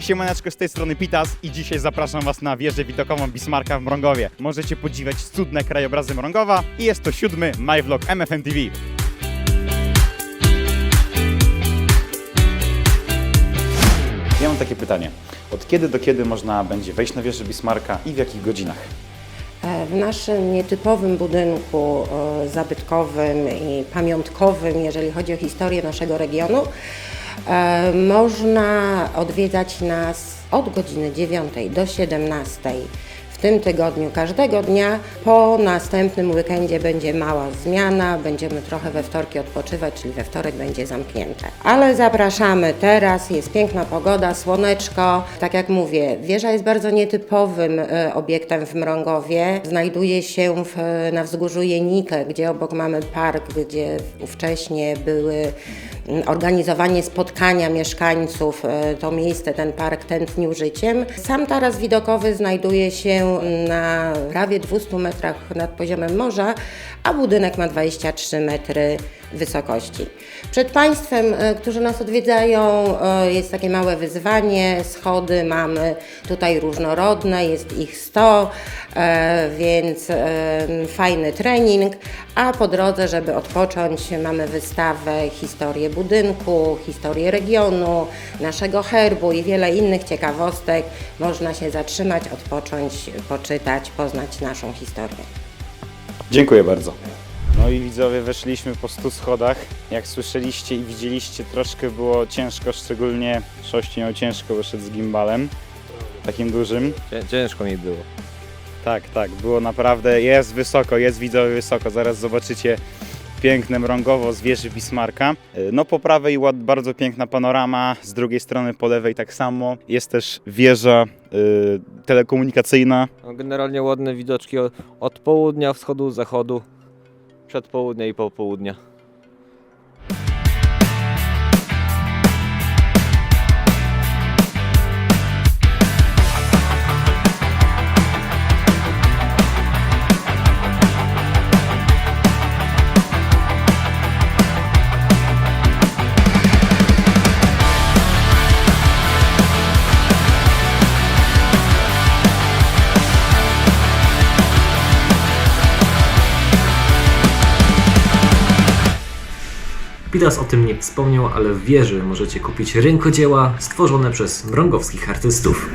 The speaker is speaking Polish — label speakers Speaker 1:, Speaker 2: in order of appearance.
Speaker 1: Siemaneczko, z tej strony Pitas i dzisiaj zapraszam Was na wieżę widokową Bismarka w Mrągowie. Możecie podziwiać cudne krajobrazy Mrągowa i jest to siódmy MyVlog MFM TV. Ja mam takie pytanie. Od kiedy do kiedy można będzie wejść na wieżę Bismarka i w jakich godzinach?
Speaker 2: E, W naszym nietypowym budynku e, zabytkowym i pamiątkowym, jeżeli chodzi o historię naszego regionu, można odwiedzać nas od godziny 9 do 17 w tym tygodniu każdego dnia. Po następnym weekendzie będzie mała zmiana, będziemy trochę we wtorki odpoczywać, czyli we wtorek będzie zamknięte. Ale zapraszamy teraz, jest piękna pogoda, słoneczko. Tak jak mówię, wieża jest bardzo nietypowym e, obiektem w Mrągowie. Znajduje się w, na wzgórzu Jenikę, gdzie obok mamy park, gdzie ówcześnie były organizowanie spotkania mieszkańców. E, To miejsce, ten park tętnił życiem. Sam taras widokowy znajduje się na prawie 200 metrach nad poziomem morza, a budynek ma 23 metry wysokości. Przed Państwem, e, którzy nas odwiedzają, e, jest takie małe wyzwanie. Schody mamy tutaj różnorodne, jest ich 100, e, więc e, fajny trening. A po drodze, żeby odpocząć, mamy wystawę historię budynku, historię regionu, naszego herbu i wiele innych ciekawostek. Można się zatrzymać, odpocząć, poczytać, poznać naszą historię.
Speaker 1: Dziękuję bardzo. No i widzowie, weszliśmy po 100 schodach. Jak słyszeliście i widzieliście, troszkę było ciężko, szczególnie Szości miał ciężko, wyszedł z gimbalem, takim dużym.
Speaker 3: Cię- Ciężko mi było.
Speaker 1: Tak, tak, było naprawdę, jest wysoko, jest widzowie wysoko, zaraz zobaczycie piękne mrągowo z wieży Bismarka. No po prawej ład, bardzo piękna panorama, z drugiej strony po lewej tak samo. Jest też wieża y, telekomunikacyjna.
Speaker 3: No, generalnie ładne widoczki od, od południa, wschodu, zachodu, przed południa i po
Speaker 4: Pitas o tym nie wspomniał, ale w wieży możecie kupić rękodzieła stworzone przez mrągowskich artystów.